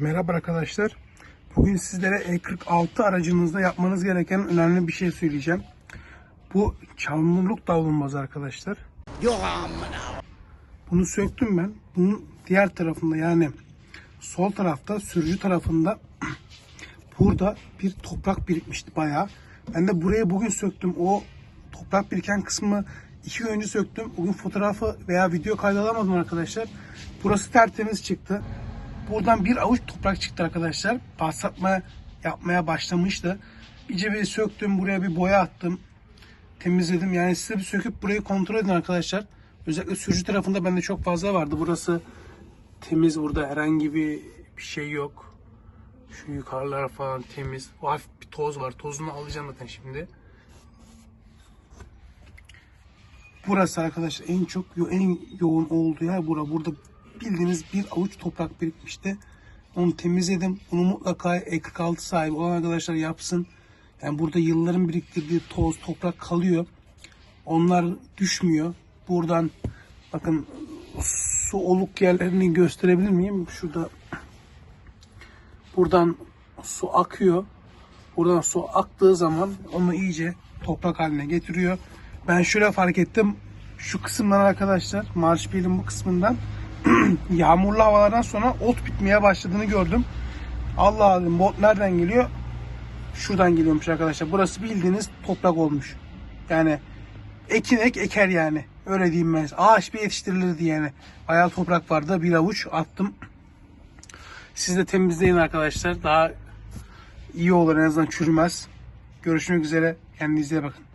Merhaba arkadaşlar. Bugün sizlere E46 aracınızda yapmanız gereken önemli bir şey söyleyeceğim. Bu çamurluk davlumbazı arkadaşlar. Yok amına. Bunu söktüm ben. Bunun diğer tarafında yani sol tarafta sürücü tarafında burada bir toprak birikmişti bayağı. Ben de burayı bugün söktüm. O toprak biriken kısmı iki gün önce söktüm. Bugün fotoğrafı veya video kaydı alamadım arkadaşlar. Burası tertemiz çıktı. Buradan bir avuç toprak çıktı arkadaşlar. Bahsatma yapmaya başlamıştı. İyice bir söktüm. Buraya bir boya attım. Temizledim. Yani size bir söküp burayı kontrol edin arkadaşlar. Özellikle sürücü tarafında bende çok fazla vardı. Burası temiz burada. Herhangi bir, şey yok. Şu yukarılar falan temiz. O hafif bir toz var. Tozunu alacağım zaten şimdi. Burası arkadaşlar en çok en yoğun olduğu yer bura. Burada bildiğiniz bir avuç toprak birikmişti. Onu temizledim. Bunu mutlaka E46 sahibi olan arkadaşlar yapsın. Yani burada yılların biriktirdiği toz, toprak kalıyor. Onlar düşmüyor. Buradan bakın su oluk yerlerini gösterebilir miyim? Şurada buradan su akıyor. Buradan su aktığı zaman onu iyice toprak haline getiriyor. Ben şöyle fark ettim. Şu kısımdan arkadaşlar, marshmallow'un bu kısmından yağmurlu havalardan sonra ot bitmeye başladığını gördüm. Allah dedim bot nereden geliyor? Şuradan geliyormuş arkadaşlar. Burası bildiğiniz toprak olmuş. Yani ekin ek eker yani. Öyle diyeyim ben. Ağaç bir yetiştirilirdi yani. Bayağı toprak vardı. Bir avuç attım. Siz de temizleyin arkadaşlar. Daha iyi olur en azından çürümez. Görüşmek üzere. Kendinize bakın.